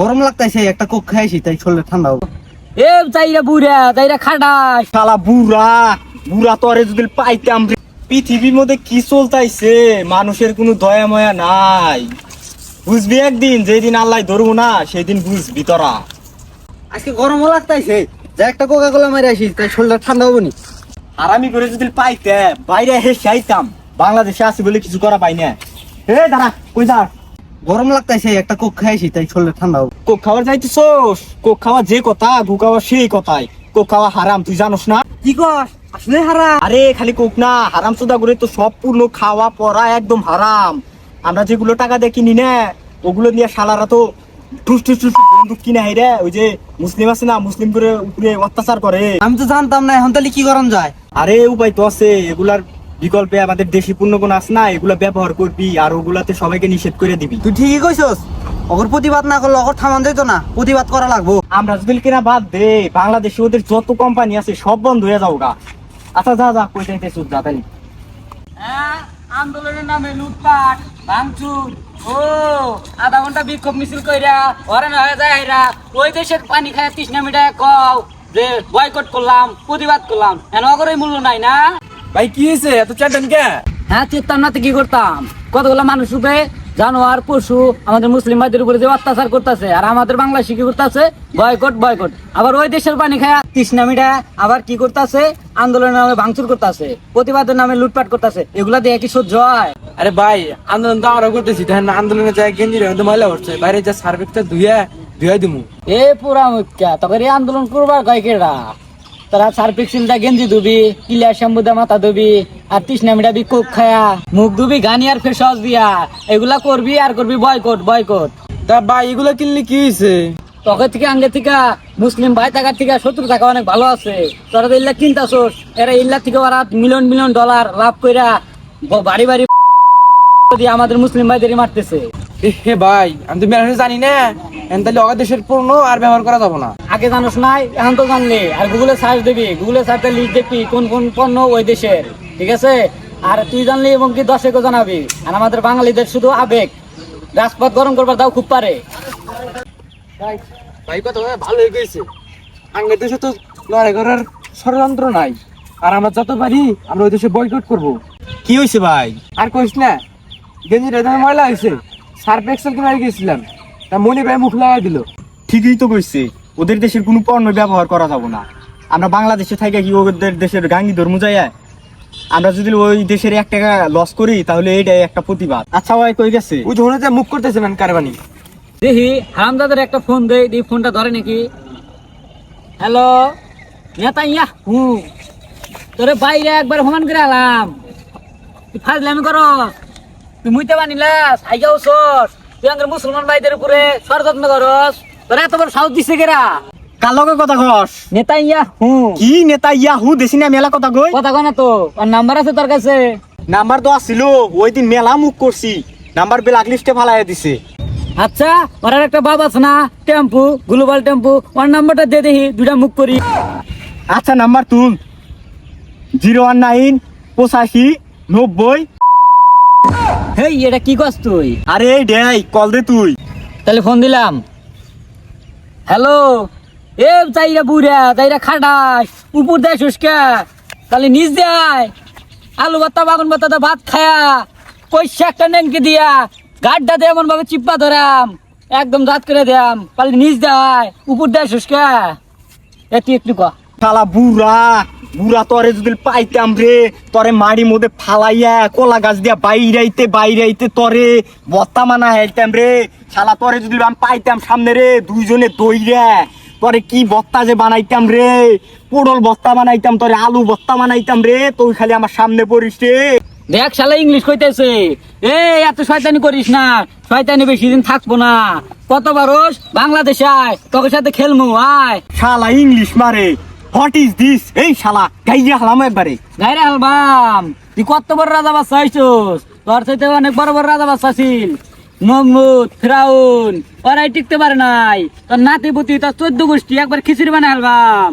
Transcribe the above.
গরম লাগতাছে একটা কোক খাইছি তাই শরীরে ঠান্ডা হবে। এ তাইরা বুড়া তাইরা খাটাস শালা বুড়া বুড়া তরে যদি পাইতাম পৃথিবীর মধ্যে কি চলতাইছে? মানুষের কোনো দয়া ময়া নাই। বুঝবি একদিন যেদিন আল্লাহ ধরবো না সেদিন বুঝবি তোরা। আজকে গরমও লাগতাছে যা একটা কোকা কোলা মারি আসি তাই শরীরটা ঠান্ডা হবে নি। আর আমি করে যদি পাইতে বাইরে হেসে আইতাম বাংলাদেশে আছি বলে কিছু করা পাই না। হে দাঁড়া কই যা? গরম লাগতাছে একটা কোক খাইছি তাই শরীরে ঠান্ডা হবে। কোক খাওয়ার যাইতেছোস? কোক খাওয়া যে কথা খাওয়া সেই কথাই। কোক খাওয়া হারাম তুই জানোস না? কি কস? আসলে হারা আরে খালি কোক না হারাম সুদা করে তো সব পূর্ণ খাওয়া পড়া একদম হারাম। আমরা যেগুলো টাকা দিয়ে কিনি না ওগুলো নিয়ে শালারা তো টুস টুস টুস বন্দুক কিনে হাইরে ওই যে মুসলিম আছে না মুসলিম করে উপরে অত্যাচার করে। আমি তো জানতাম না এখন তাহলে কি গরম যায়? আরে উপায় তো আছে এগুলার বিকল্পে আমাদের দেশি পণ্য কোন আছে না এগুলা ব্যবহার করবি আর ওগুলাতে সবাইকে নিষেধ করে দিবি। তুই ঠিকই কইছস। অগর প্রতিবাদ না করলে অগর থামান যাইতো না প্রতিবাদ করা লাগবো। আমরা যদি কিনা বাদ দে বাংলাদেশে ওদের যত কোম্পানি আছে সব বন্ধ হয়ে যাও গা আচ্ছা যা যা কই যাইতে সুদ যা তালি হ্যাঁ আন্দোলনের নামে লুটপাট ভাঙচুর ও আধা ঘণ্টা বিক্ষোভ মিছিল কইরা ওরে না হয়ে যায় ওই দেশের পানি খায় তৃষ্ণা মিটায় কও যে বয়কট করলাম প্রতিবাদ করলাম। এন অগরই মূল্য নাই না? ভাই কি হয়েছে? এত চাটেন কে? হ্যাঁ চেতাম না তো কি করতাম? কতগুলো মানুষ জানোয়ার পশু আমাদের মুসলিম ভাইদের উপরে যে অত্যাচার করতেছে আর আমাদের কি করতেছে বয়কট বয়কট। আবার ওই দেশের পানি খায়া তৃষ্ণা আবার কি করতেছে? আন্দোলনের নামে ভাঙচুর করতেছে প্রতিবাদের নামে লুটপাট করতেছে এগুলা দিয়ে কি সহ্য হয়? আরে ভাই আন্দোলন তো আমরা করতেছি না আন্দোলনের রেখে ময়লা উঠছে বাইরে যা সার্ভিসটা ধুয়ে ধুয়ে দিমু। এ পুরা মুখ্যা তোকে এই আন্দোলন করবার কয় কেডা? তারা সার্ফিক্সিলটা গেঞ্জি ধুবি কিলিয়ার শ্যাম্পুদা মাথা ধুবি আর তৃষ্ণা মিটা বি কোক খায়া মুখ ধুবি গানি আর ফেস দিয়া। এগুলা করবি আর করবি বয়কট বয়কট তা ভাই এগুলো কিনলে কি হয়েছে তোকে থেকে আঙ্গে থেকে মুসলিম ভাই থাকার থেকে শত্রু থাকা অনেক ভালো আছে। তোরা তো ইল্লা কিনতাছোস এরা ইল্লা থেকে ওরা মিলিয়ন মিলিয়ন ডলার লাভ কইরা বাড়ি বাড়ি আমাদের মুসলিম ভাইদেরই মারতেছে। হে ভাই আমি তো জানি না। তাহলে অগাধ দেশের পণ্য আর ব্যবহার করা যাব না। আগে জানোস নাই এখন তো জানলি। আর গুগলে সার্চ দিবি গুগলে সার্চে লিস্ট দেখবি কোন কোন পণ্য ওই দেশের ঠিক আছে? আর তুই জানলি এবং কি দর্শকও জানাবি। আর আমাদের বাঙালিদের শুধু আবেগ। রাজপথ গরম করবার দাও খুব পারে। ভাই কথা ভালো হয়ে গেছে। আঙ্গের দেশে তো লড়াই করার ষড়যন্ত্র নাই। আর আমরা যত পারি আমরা ওই দেশে বয়কট করব। কি হয়েছে ভাই? আর কইস না গেঞ্জি ময়লা হয়েছে সার্ফ এক্সেল কিনে গেছিলাম। তা মনি ভাই মুখ লাগাই দিল। ঠিকই তো কইছে ওদের দেশের কোনো পণ্য ব্যবহার করা যাব না। আমরা বাংলাদেশে থাকি কি ওদের দেশের গাঙ্গি ধর্ম যায় আমরা যদি ওই দেশের এক টাকা লস করি তাহলে এইটাই একটা প্রতিবাদ। আচ্ছা ভাই কই গেছে? ওই ধরনে যে মুখ করতেছে ম্যান কারবানি। দেখি হারামদাদের একটা ফোন দে দি ফোনটা ধরে নাকি? হ্যালো নেতা ইয়া হু তোরে বাইরে একবার সমান করে আলাম। তুই ফাজলামি কর তুই মুইতে বানিলা সাইগা উসস তুই আঙ্গের মুসলমান ভাইদের উপরে ষড়যত্ন করস তোরা এত বড় দিছে কেরা? লগে কথা কস? নেতা ইয়া হু কি নেতা ইয়াহু? দেশি না মেলা কথা কই? কথা কয় না তো আর নাম্বার আছে তোর কাছে? নাম্বার তো আসছিল ওই দিন মেলা মুখ করছি নাম্বার ব্ল্যাক লিস্টে ফালাইয়া দিছে। আচ্ছা ওর আর একটা বাপ আছে না টেম্পু গ্লোবাল টেম্পু ওর নাম্বারটা দিয়ে দেখি দুটা মুখ করি। আচ্ছা নাম্বার তুল। জিরো ওয়ান নাইন পঁচাশি নব্বই হেই এটা কি করছ তুই? আরে এই ডেই কল দে তুই। তাহলে ফোন দিলাম। হ্যালো এ চাইরা বুড়া চাইরা খাটাস উপর দেয় শুষ্কা। তাহলে নিচ দেয়। আলু ভাতা বাগুন ভাতা ভাত খায়া পয়সা একটা নেনকে দিয়া গাড্ডা দিয়ে এমন ভাবে চিপ্পা ধরাম একদম রাত করে দিয়াম। তাহলে নিচ দেয় উপর দেয় শুষ্কা। এ তুই একটু শালা বুড়া। বুড়া তরে যদি পাইতাম রে তরে মাড়ি মধ্যে ফালাইয়া কলা গাছ দিয়া বাইরাইতে বাইরাইতে তরে বত্তা মানা হেলতাম রে। শালা তরে যদি আমি পাইতাম সামনে রে দুইজনে দইরা তরে কি বত্তা যে বানাইতাম রে? পোড়ল বত্তা বানাইতাম তরে আলু বত্তা বানাইতাম রে তুই খালি আমার সামনে পড়িস রে। দেখ শালা ইংলিশ কইতেছে এ এত শয়তানি করিস না শয়তানি বেশি দিন থাকব না। কত বারস বাংলাদেশ আয় তোকে সাথে খেলমু আয়। শালা ইংলিশ মারে হোয়াট ইজ দিস এই শালা, গাইয়া হালাম একবারে। গাইরে হালবাম তুই কত বড় রাজা বাচ্চা তোর সাথে অনেক বড় বড় রাজা বাচ্চা মহম্মদ ফিরাউন, ওরাই টিকতে পারে নাই। তোর নাতি পুতি তোর চোদ্দ গোষ্ঠী, একবার খিচুড়ি বানাই অ্যালবাম